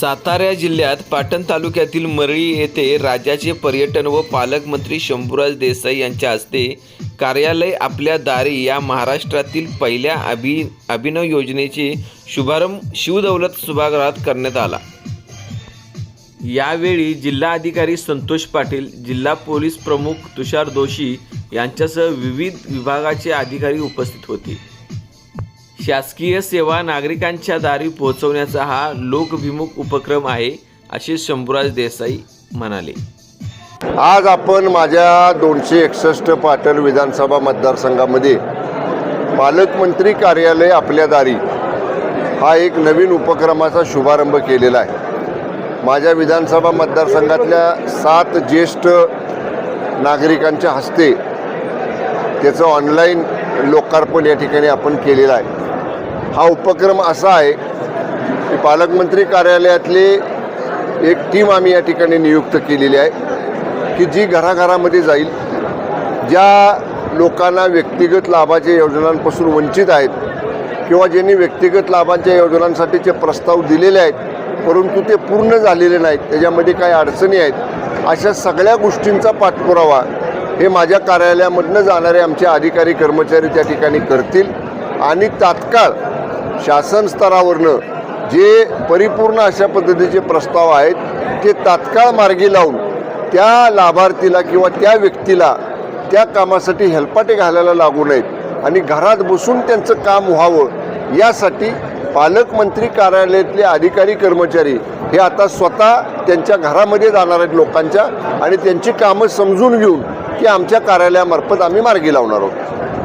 सातारा जिल्ह्यात पाटण तालुक्यातील मरळी येथे राज्याचे पर्यटन व पालकमंत्री शंभूराज देसाई यांच्या हस्ते कार्यालय आपल्या दारी या महाराष्ट्रातील पहिल्या अभि अभिनव योजनेचे शुभारंभ शिवदौलत सभागृहात करण्यात आला. यावेळी जिल्हाधिकारी संतोष पाटील जिल्हा पोलीस प्रमुख तुषार दोशी यांच्यासह विविध विभागाचे अधिकारी उपस्थित होते. शासकीय सेवा नागरिकांच्या दारी पोहोचवण्याचा हा लोकभिमुख उपक्रम आहे असे शंभूराज देसाई म्हणाले. आज आपण माझ्या दोनशे एकसष्ट पाटण विधानसभा मतदारसंघामध्ये पालकमंत्री कार्यालय आपल्या दारी हा एक नवीन उपक्रमाचा शुभारंभ केलेला आहे. माझ्या विधानसभा मतदारसंघातल्या सात ज्येष्ठ नागरिकांच्या हस्ते त्याचं ऑनलाईन लोकार्पण या ठिकाणी आपण केलेलं आहे. हा उपक्रम असा आहे की पालकमंत्री कार्यालयातले एक टीम आम्ही या ठिकाणी नियुक्त केलेली आहे की जी घराघरामध्ये जाईल. ज्या लोकांना व्यक्तिगत लाभाच्या योजनांपासून वंचित आहेत किंवा ज्यांनी व्यक्तिगत लाभांच्या योजनांसाठीचे प्रस्ताव दिलेले आहेत परंतु ते पूर्ण झालेले नाहीत त्याच्यामध्ये काही अडचणी आहेत अशा सगळ्या गोष्टींचा पाठपुरावा हे माझ्या कार्यालयामधनं जाणारे आमचे अधिकारी कर्मचारी त्या ठिकाणी करतील. आणि तात्काळ शासन स्तरावरनं जे परिपूर्ण अशा पद्धतीचे प्रस्ताव आहेत ते तात्काळ मार्गी लावून त्या लाभार्थीला किंवा त्या व्यक्तीला त्या कामासाठी हेलपाटे घालायला लागू नयेत आणि घरात बसून त्यांचं काम व्हावं यासाठी पालकमंत्री कार्यालयातले अधिकारी कर्मचारी हे आता स्वतः त्यांच्या घरामध्ये जाणार आहेत लोकांच्या आणि त्यांची कामं समजून घेऊन की आमच्या कार्यालयामार्फत आम्ही मार्गी लावणार आहोत.